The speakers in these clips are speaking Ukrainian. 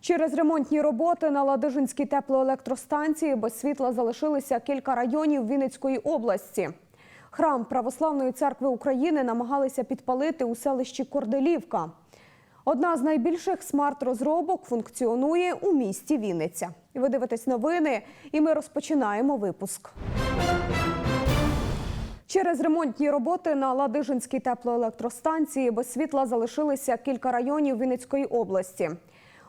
Через ремонтні роботи на Ладижинській теплоелектростанції без світла залишилися кілька районів Вінницької області. Храм Православної церкви України намагалися підпалити у селищі Корделівка. Одна з найбільших смарт-розробок функціонує у місті Вінниця. І ви дивитесь новини, і ми розпочинаємо випуск. Через ремонтні роботи на Ладижинській теплоелектростанції без світла залишилися кілька районів Вінницької області.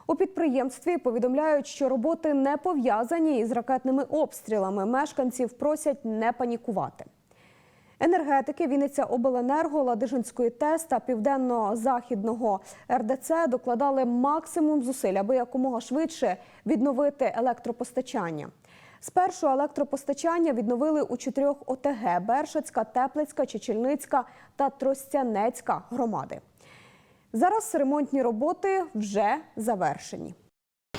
У підприємстві повідомляють, що роботи не пов'язані із ракетними обстрілами. Мешканців просять не панікувати. Енергетики Вінниця Обленерго, Ладижинської ТЕС та Південно-Західного РДЦ докладали максимум зусиль, аби якомога швидше відновити електропостачання. Спершу електропостачання відновили у чотирьох ОТГ – Бершацька, Теплицька, Чечільницька та Тростянецька громади. Зараз ремонтні роботи вже завершені.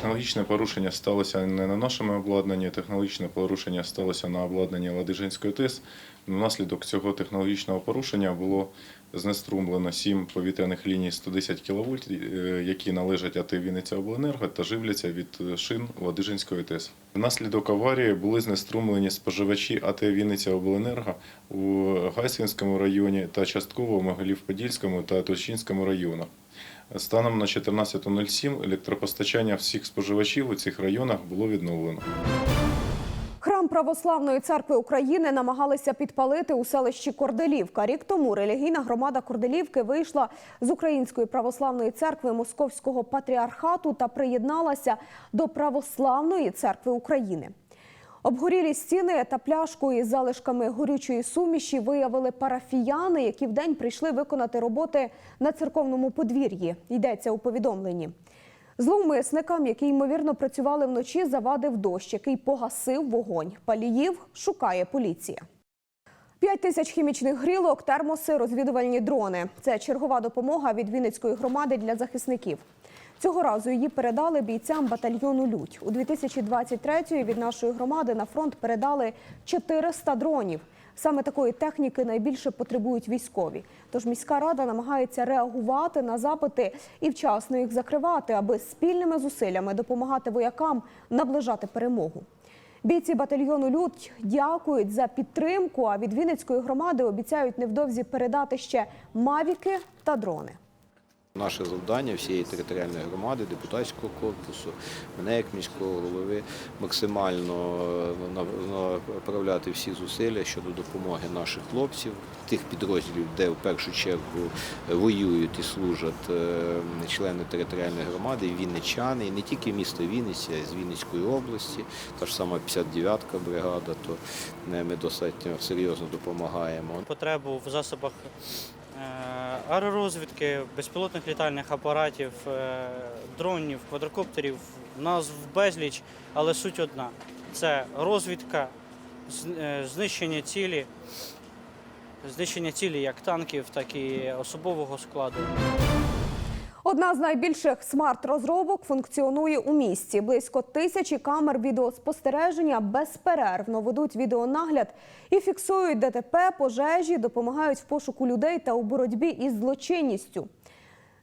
Технологічне порушення сталося не на нашому обладнанні. Технологічне порушення сталося на обладнанні Ладижинської ТЕС. Внаслідок цього технологічного порушення було знеструмлено сім повітряних ліній 110 кВт, які належать АТ Вінниця Обленерго та живляться від шин Ладижинської ТЕС. Внаслідок аварії були знеструмлені споживачі АТ Вінниця Обленерго у Гайсинському районі та частково в Могилів-Подільському та Тульчинському районах. Станом на 14.07 електропостачання всіх споживачів у цих районах було відновлено. Храм Православної церкви України намагалися підпалити у селищі Корделівка. Рік тому релігійна громада Корделівки вийшла з Української православної церкви Московського патріархату та приєдналася до Православної церкви України. Обгорілі стіни та пляшку із залишками горючої суміші виявили парафіяни, які вдень прийшли виконати роботи на церковному подвір'ї. Йдеться у повідомленні. Зловмисникам, які ймовірно працювали вночі, завадив дощ, який погасив вогонь. Паліїв шукає поліція. П'ять тисяч хімічних грілок, термоси, розвідувальні дрони. Це чергова допомога від Вінницької громади для захисників. Цього разу її передали бійцям батальйону Людь. У 2023-ї від нашої громади на фронт передали 400 дронів. Саме такої техніки найбільше потребують військові. Тож міська рада намагається реагувати на запити і вчасно їх закривати, аби спільними зусиллями допомагати воякам наближати перемогу. Бійці батальйону Людь дякують за підтримку. А від Вінницької громади обіцяють невдовзі передати ще мавіки та дрони. Наше завдання всієї територіальної громади, депутатського корпусу, мене як міського голови, максимально е, направляти всі зусилля щодо допомоги наших хлопців, тих підрозділів, де в першу чергу воюють і служать е, члени територіальної громади, вінничани, і не тільки місто Вінниця, а й з Вінницької області, та ж сама 59-ка бригада, то е, ми достатньо серйозно допомагаємо. потребу в засобах аеророзвідки, безпілотних літальних апаратів, е, дронів, квадрокоптерів. Назв безліч, але суть одна: це розвідка, е, знищення цілі, знищення цілі як танків, так і особового складу. Одна з найбільших смарт-розробок функціонує у місті. Близько тисячі камер відеоспостереження безперервно ведуть відеонагляд і фіксують ДТП, пожежі, допомагають в пошуку людей та у боротьбі із злочинністю.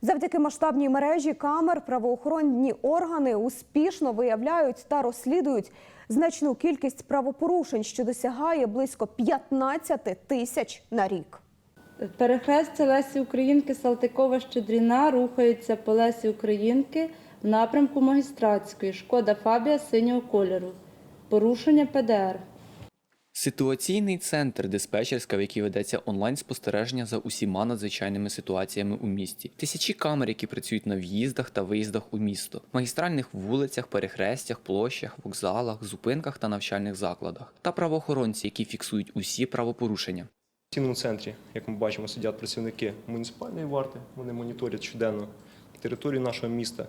Завдяки масштабній мережі камер правоохоронні органи успішно виявляють та розслідують значну кількість правопорушень, що досягає близько 15 тисяч на рік. Перехрестя Лесі Українки Салтикова Щедріна рухається по Лесі Українки в напрямку магістратської. Шкода Фабія синього кольору. Порушення ПДР. Ситуаційний центр диспетчерська, в якій ведеться онлайн-спостереження за усіма надзвичайними ситуаціями у місті. Тисячі камер, які працюють на в'їздах та виїздах у місто, магістральних вулицях, перехрестях, площах, вокзалах, зупинках та навчальних закладах, та правоохоронці, які фіксують усі правопорушення. В цінному центрі, як ми бачимо, сидять працівники муніципальної варти. Вони моніторять щоденно територію нашого міста.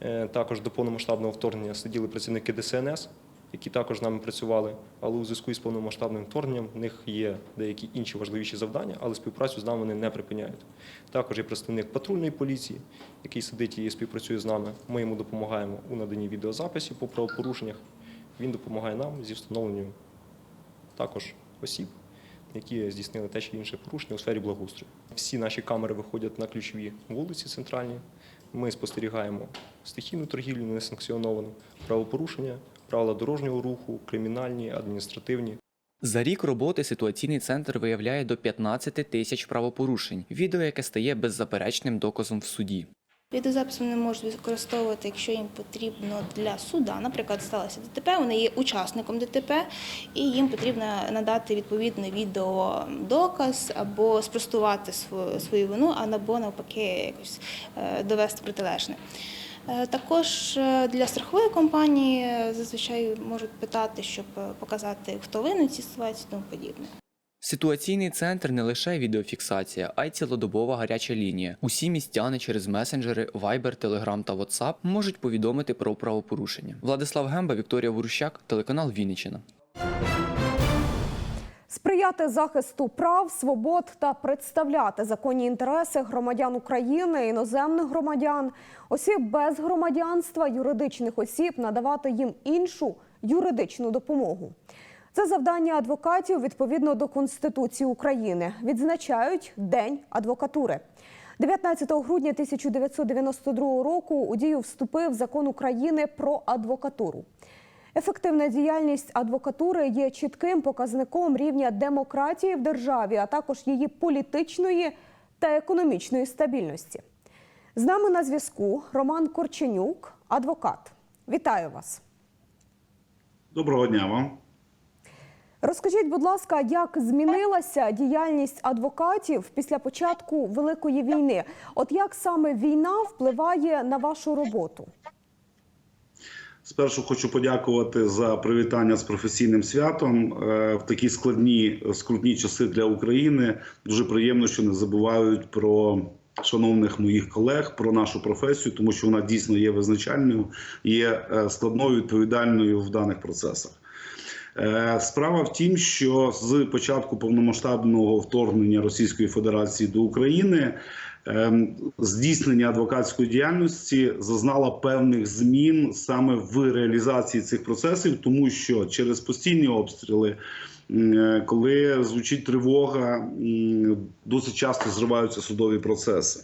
Е, Також до повномасштабного вторгнення сиділи працівники ДСНС, які також з нами працювали. Але у зв'язку із повномасштабним вторгненням в них є деякі інші важливіші завдання, але співпрацю з нами вони не припиняють. Також є представник патрульної поліції, який сидить і співпрацює з нами. Ми йому допомагаємо у наданні відеозаписів по правопорушеннях. Він допомагає нам зі встановленням також осіб, які здійснили те чи інше порушення у сфері благоустрою. Всі наші камери виходять на ключові вулиці центральні. Ми спостерігаємо стихійну торгівлю несанкціоновану, правопорушення, правила дорожнього руху, кримінальні, адміністративні. За рік роботи ситуаційний центр виявляє до 15 тисяч правопорушень, відео, яке стає беззаперечним доказом в суді. Відеозапис вони можуть використовувати, якщо їм потрібно для суда. Наприклад, сталося ДТП, вони є учасником ДТП, і їм потрібно надати відповідний відеодоказ або спростувати свою, вину, або навпаки якось е, довести протилежне. Е, Також е, для страхової компанії зазвичай можуть питати, щоб показати, хто винен в цій ситуації тому подібне. Ситуаційний центр не лише відеофіксація, а й цілодобова гаряча лінія. Усі містяни через месенджери, Viber, Telegram та WhatsApp можуть повідомити про правопорушення. Владислав Гемба, Вікторія Ворущак, телеканал Вінниччина. Сприяти захисту прав, свобод та представляти законні інтереси громадян України, іноземних громадян, осіб без громадянства, юридичних осіб, надавати їм іншу юридичну допомогу. Це завдання адвокатів відповідно до Конституції України. Відзначають День адвокатури. 19 грудня 1992 року у дію вступив закон України про адвокатуру. Ефективна діяльність адвокатури є чітким показником рівня демократії в державі, а також її політичної та економічної стабільності. З нами на зв'язку Роман Корченюк, адвокат. Вітаю вас. Доброго дня вам. Розкажіть, будь ласка, як змінилася діяльність адвокатів після початку Великої війни? От як саме війна впливає на вашу роботу? Спершу хочу подякувати за привітання з професійним святом Е, в такі складні скрутні часи для України. Дуже приємно, що не забувають про шановних моїх колег, про нашу професію, тому що вона дійсно є визначальною, є е, складною відповідальною в даних процесах. Е, Справа в тім, що з початку повномасштабного вторгнення Російської Федерації до України ем, здійснення адвокатської діяльності зазнало певних змін саме в реалізації цих процесів, тому що через постійні обстріли. е, Коли звучить тривога, досить часто зриваються судові процеси.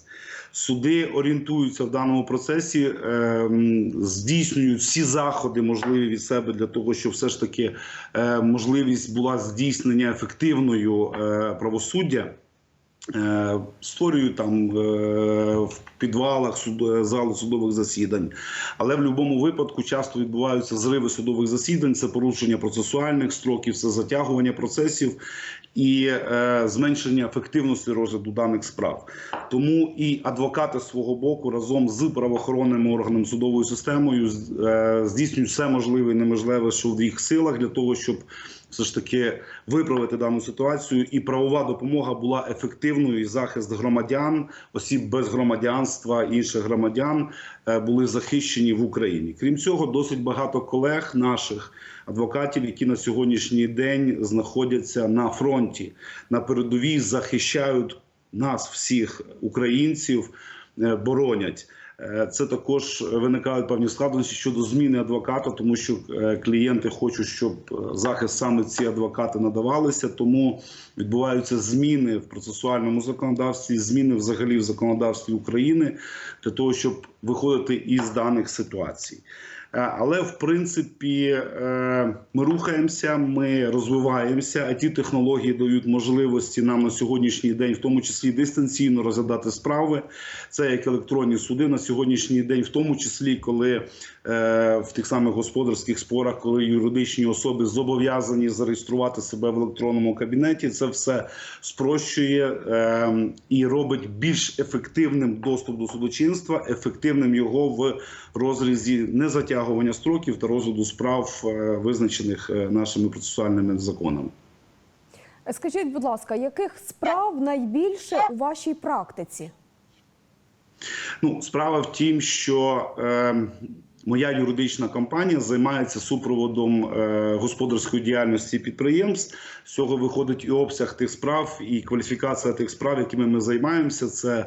Суди орієнтуються в даному процесі, ем, здійснюють всі заходи можливі від себе для того, щоб все ж таки е, можливість була здійснення ефективною е, правосуддя. Е, Створюють там е, в підвалах суд- зали судових засідань, але в будь-якому випадку часто відбуваються зриви судових засідань, це порушення процесуальних строків, це затягування процесів і е, зменшення ефективності розгляду даних справ. Тому і адвокати свого боку разом з правоохоронними органами судовою системою е, здійснюють все можливе і неможливе, що в їх силах для того, щоб все ж таки виправити дану ситуацію, і правова допомога була ефективною, і захист громадян, осіб без громадянства, інших громадян е, були захищені в Україні. Крім цього, досить багато колег наших адвокатів, які на сьогоднішній день знаходяться на фронті, на передовій захищають нас, всіх українців, е, боронять. Е, Це також виникають певні складності щодо зміни адвоката, тому що е, клієнти хочуть, щоб е, захист саме ці адвокати надавалися. Тому відбуваються зміни в процесуальному законодавстві, зміни взагалі в законодавстві України для того, щоб виходити із даних ситуацій. Але в принципі ми рухаємося, ми розвиваємося. А ті технології дають можливості нам на сьогоднішній день, в тому числі дистанційно розглядати справи. Це як електронні суди на сьогоднішній день, в тому числі коли е, в тих самих господарських спорах, коли юридичні особи зобов'язані зареєструвати себе в електронному кабінеті, це все спрощує е, і робить більш ефективним доступ до судочинства, ефективним його в розрізі незатягування строків та розгляду справ, е, визначених е, нашими процесуальними законами. Скажіть, будь ласка, яких справ найбільше у вашій практиці? Ну, справа в тім, що е, моя юридична компанія займається супроводом е, господарської діяльності підприємств. З цього виходить і обсяг тих справ, і кваліфікація тих справ, якими ми займаємося. Це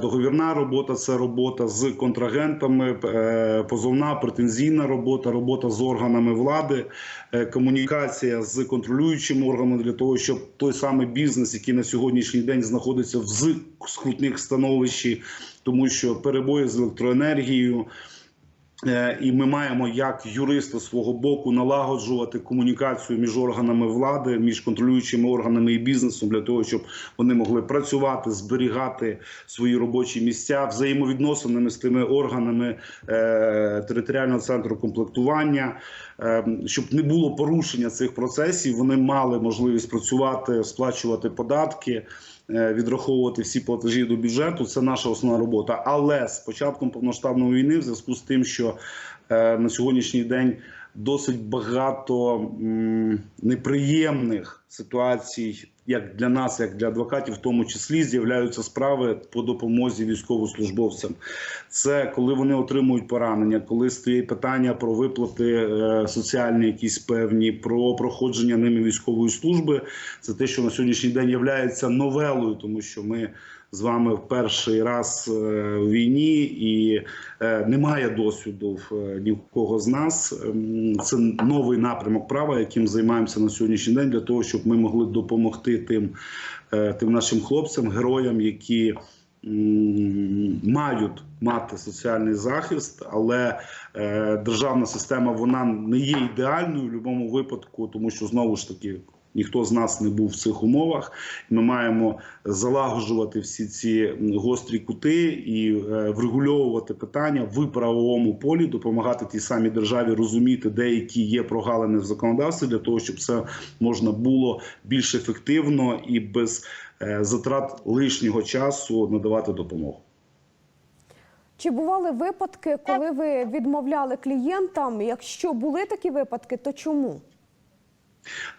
Договірна робота це робота з контрагентами, е, позовна претензійна робота, робота з органами влади, е, комунікація з контролюючими органами для того, щоб той самий бізнес, який на сьогоднішній день знаходиться в скрутних становищі, тому що перебої з електроенергією. Е, І ми маємо як юристи свого боку налагоджувати комунікацію між органами влади, між контролюючими органами і бізнесом для того, щоб вони могли працювати, зберігати свої робочі місця взаємовідносинами з тими органами е, територіального центру комплектування, е, щоб не було порушення цих процесів. Вони мали можливість працювати, сплачувати податки відраховувати всі платежі до бюджету. Це наша основна робота. Але з початком повноштабної війни, в зв'язку з тим, що е, на сьогоднішній день досить багато неприємних ситуацій, як для нас, як для адвокатів, в тому числі з'являються справи по допомозі військовослужбовцям. Це коли вони отримують поранення, коли стоїть питання про виплати е, соціальні, якісь певні, про проходження ними військової служби. Це те, що на сьогоднішній день є новелою, тому що ми з вами в перший раз е, у війні і е, немає досвіду в е, ні в кого з нас. Ем, Це новий напрямок права, яким займаємося на сьогоднішній день, для того, щоб ми могли допомогти тим, тим нашим хлопцям, героям, які мають мати соціальний захист, але е, державна система вона не є ідеальною в будь-якому випадку, тому що знову ж таки. Ніхто з нас не був в цих умовах. Ми маємо залагоджувати всі ці гострі кути і е, врегульовувати питання в правовому полі, допомагати тій самій державі розуміти, деякі є прогалини в законодавстві для того, щоб це можна було більш ефективно і без е, затрат лишнього часу надавати допомогу. Чи бували випадки, коли ви відмовляли клієнтам? Якщо були такі випадки, то чому?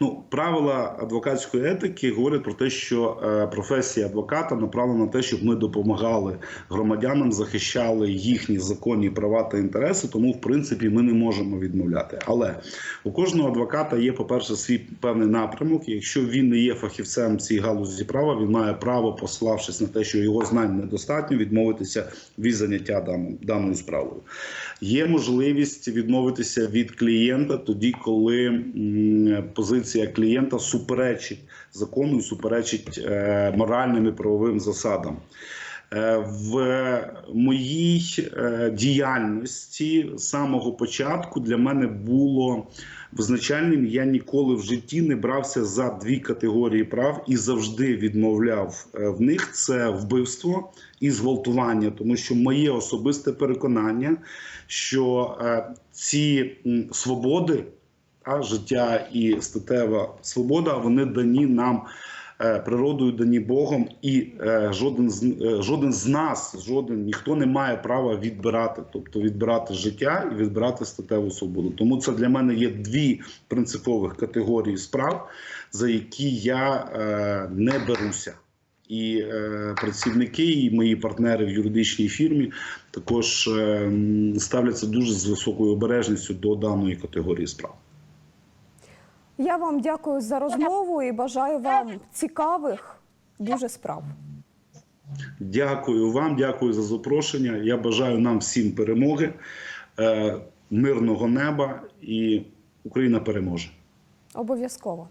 Ну, правила адвокатської етики говорять про те, що е, професія адвоката направлена на те, щоб ми допомагали громадянам, захищали їхні законні права та інтереси. Тому, в принципі, ми не можемо відмовляти. Але у кожного адвоката є, по-перше, свій певний напрямок. Якщо він не є фахівцем цій галузі права, він має право, пославшись на те, що його знань недостатньо, відмовитися від заняття даною справою. Є можливість відмовитися від клієнта тоді, коли позиція клієнта суперечить закону і суперечить е, моральним і правовим засадам. Е, В моїй е, діяльності з самого початку для мене було визначальним. Я ніколи в житті не брався за дві категорії прав і завжди відмовляв в них це вбивство і зґвалтування, тому що моє особисте переконання, що ці свободи, а життя і статева свобода, вони дані нам е, природою, дані Богом, і е, жоден з е, жоден з нас, жоден ніхто не має права відбирати, тобто відбирати життя і відбирати статеву свободу. Тому це для мене є дві принципових категорії справ, за які я не беруся. І е, працівники, і мої партнери в юридичній фірмі також е, ставляться дуже з високою обережністю до даної категорії справ. Я вам дякую за розмову і бажаю вам цікавих дуже справ. Дякую вам, дякую за запрошення. Я бажаю нам всім перемоги, е, мирного неба і Україна переможе. Обов'язково.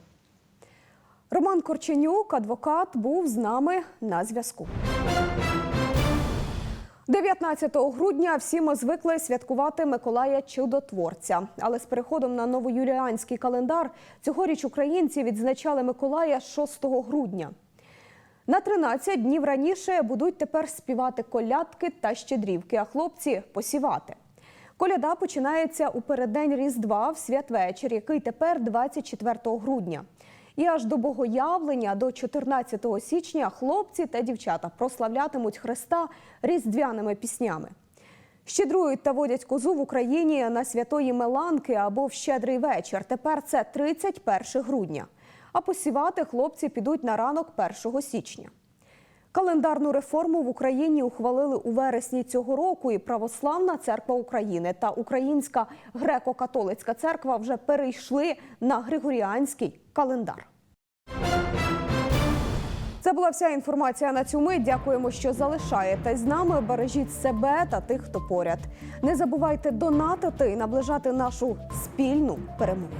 Роман Корченюк, адвокат, був з нами на зв'язку. 19 грудня всі ми звикли святкувати Миколая Чудотворця. Але з переходом на новоюліанський календар цьогоріч українці відзначали Миколая 6 грудня. На 13 днів раніше будуть тепер співати колядки та щедрівки, а хлопці посівати. Коляда починається у переддень Різдва в святвечір, який тепер 24 грудня. І аж до богоявлення, до 14 січня, хлопці та дівчата прославлятимуть Христа різдвяними піснями. Щедрують та водять козу в Україні на святої Меланки або в щедрий вечір. Тепер це 31 грудня. А посівати хлопці підуть на ранок 1 січня. Календарну реформу в Україні ухвалили у вересні цього року, і Православна церква України та Українська греко-католицька церква вже перейшли на григоріанський календар. Це була вся інформація на цю мить. Дякуємо, що залишаєтесь з нами. Бережіть себе та тих, хто поряд. Не забувайте донатити і наближати нашу спільну перемогу.